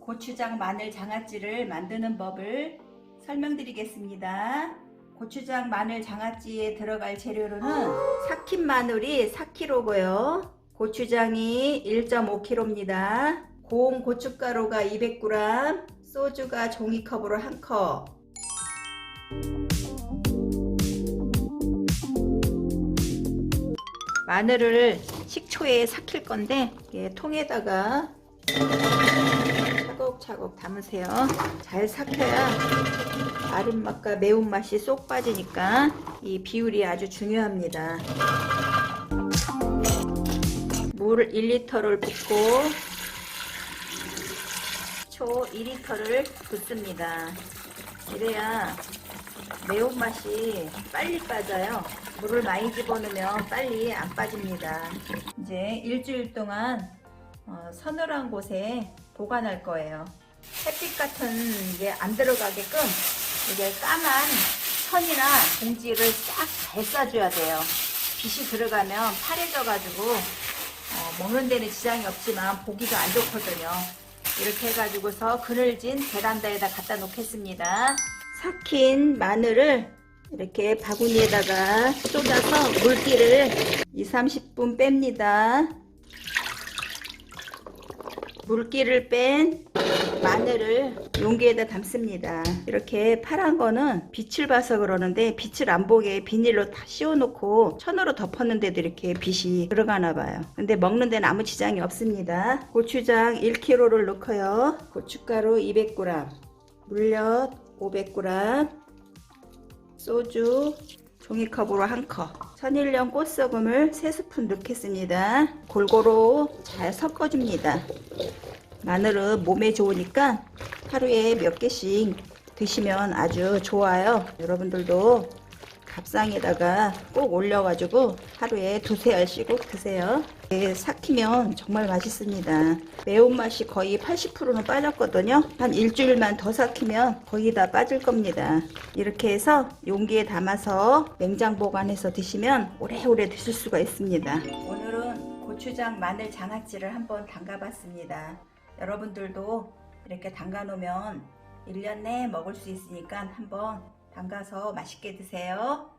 고추장 마늘 장아찌를 만드는 법을 설명드리겠습니다. 고추장 마늘 장아찌에 들어갈 재료로는 삭힌 마늘이 4kg고요. 고추장이 1.5kg입니다. 고운 고춧가루가 200g, 소주가 종이컵으로 1컵, 마늘을 식초에 삭힐 건데 통에다가 차곡차곡 담으세요. 잘 삭혀야 아린 맛과 매운 맛이 쏙 빠지니까 이 비율이 아주 중요합니다. 물 1리터를 붓고 초 2리터를 붓습니다. 이래야 매운맛이 빨리 빠져요. 물을 많이 집어넣으면 빨리 안 빠집니다. 이제 일주일 동안 어, 서늘한 곳에 보관할 거예요. 햇빛 같은 게안 들어가게끔 이게 까만 천이나 봉지를 싹 잘 싸줘야 돼요. 빛이 들어가면 파래져가지고 어, 먹는 데는 지장이 없지만 보기가 안 좋거든요. 이렇게 해가지고서 그늘진 베란다에다 갖다 놓겠습니다. 삭힌 마늘을 이렇게 바구니에다가 쏟아서 물기를 2, 30분 뺍니다. 물기를 뺀 마늘을 용기에다 담습니다. 이렇게 파란 거는 빛을 봐서 그러는데 빛을 안 보게 비닐로 다 씌워놓고 천으로 덮었는데도 이렇게 빛이 들어가나 봐요. 근데 먹는 데는 아무 지장이 없습니다. 고추장 1kg를 넣고요. 고춧가루 200g, 물엿 500g, 소주 종이컵으로 한 컵, 천일염 꽃소금을 3스푼 넣겠습니다. 골고루 잘 섞어줍니다. 마늘은 몸에 좋으니까 하루에 몇 개씩 드시면 아주 좋아요. 여러분들도 밥상에다가 꼭 올려가지고 하루에 두세 알씩 꼭 드세요. 네, 삭히면 정말 맛있습니다. 매운맛이 거의 80%는 빠졌거든요. 한 일주일만 더 삭히면 거의 다 빠질 겁니다. 이렇게 해서 용기에 담아서 냉장 보관해서 드시면 오래오래 드실 수가 있습니다. 오늘은 고추장 마늘 장아찌를 한번 담가봤습니다. 여러분들도 이렇게 담가 놓으면 1년 내에 먹을 수 있으니까 한번 담가서 맛있게 드세요.